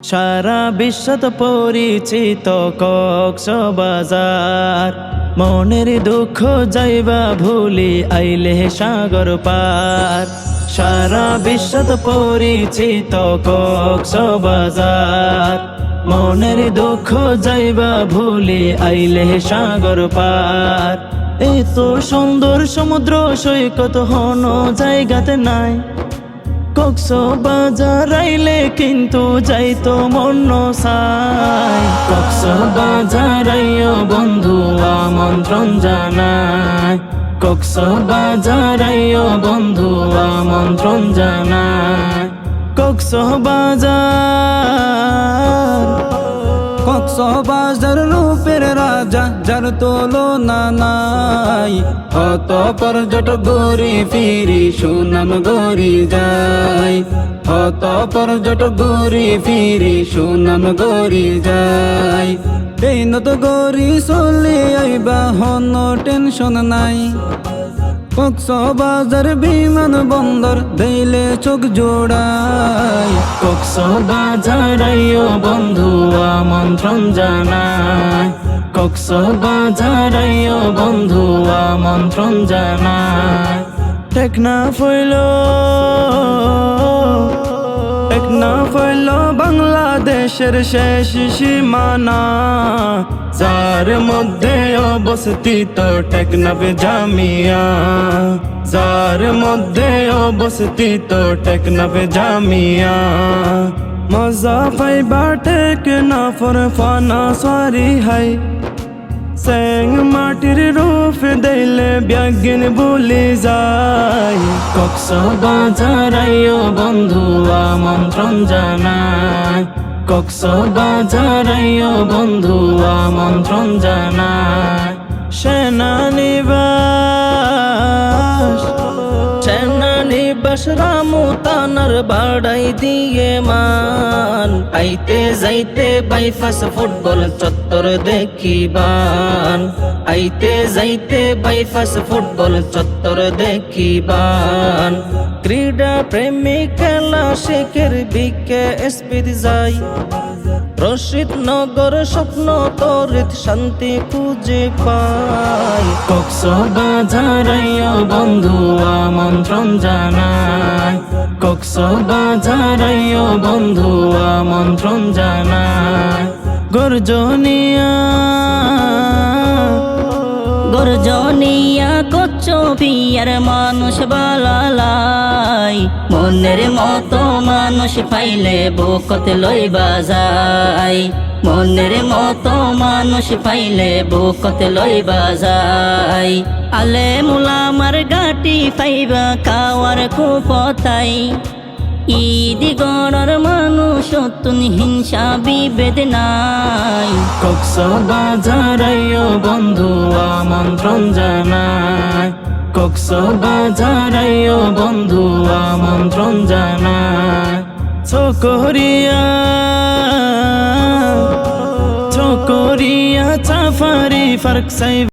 সারা বিশ্বত পরিচিত কক্সবাজার। মনের দুঃখ যাইবা ভুলি, আইলে সাগর পার। সারা বিশ্বত পরিচিত কক্সবাজার। মনের দুঃখ যাইবা ভুলি, আইলে সাগর পার। এই তো সুন্দর সমুদ্র সৈকত হন, জায়গাতে নাই। কক্স বাজার আইলে কিন্তু যাইতো মন সাই কক্স বাজার আইও বন্ধু, আমন্ত্রণ জানাই কক্স বাজার আইও বন্ধু, আমন্ত্রণ জানাই কক্স বাজার কক্সবাজার রূপের রাজা, যার তুলনা নাই কত পর্যটক গড়ি ফিরি, সুনাম গড়ি যায় কত পর্যটক গড়ি ফিরি, সুনাম গড়ি যায় নত গড়ি চলি আইবা, হন টেনশন নাই। কক্সবাজার বিমান বন্দর দিলে চোখ জোড়ায়। কক্স বাজার আইও বন্ধু আমন্ত্রণ জানাই কক্স বাজার আইও বন্ধু আমন্ত্রণ জানাই টেকনা ফইল টেকনা ফইল বাংলাদেশের শেষ সীমানা। যার মধ্যে অবস্থিত টেকনাফ জামিয়া। যার মধ্যে অবস্থিত টেকনাফ জামিয়া। মজা পাইবা টেকনাফর ফানা সারি হাই। স্যাং মাটির রূপ দিলে ব্যাগিন বলে যায়। কক্স বাজার আইও বন্ধু, আমন্ত্রণ জানাই কক্স বাজার আইও বন্ধু আমন্ত্রণ জানাই সেনানিবাস সেনানিবাস রামু তানার বাড়াই দিয়ে মান আইতে যাইতে বাইফাস ফুটবল চত্বর দেখিবান আইতে যাইতে বাইফাস ফুটবল চত্বর দেখিবান ক্রীড়া প্রেমী খেলা শেখের বিকে স্পিড যাই রশিদ নগর স্বপ্ন তরিত শান্তি খুঁজে পাই। কক্স বাজার বন্ধু আমন্ত্রণ জানাই। কক্স বাজার বন্ধু আমন্ত্রণ জানাই। গর্জনিয়া গর্জনিয়া কচ্চ পিয়ার মানুষ বালালাই মনের মতো মানুষ পাইলে বুকত লইবা যায়। মনের মতো মানুষ পাইলে বুকত লইবা যায়। আলে মুলামার গাটি পাইবা খাওয়ার কুপতাই। ঈদি গড়র মানুষ তুন হিংসা বিভেদ নাই। কক্স বাজার বন্ধু, আমন্ত্রণ জানাই। কক্স বাজার বন্ধু আমন্ত্রণ জানাই। ছকরিয়া ছকরিয়া চাফারি ফারক সাই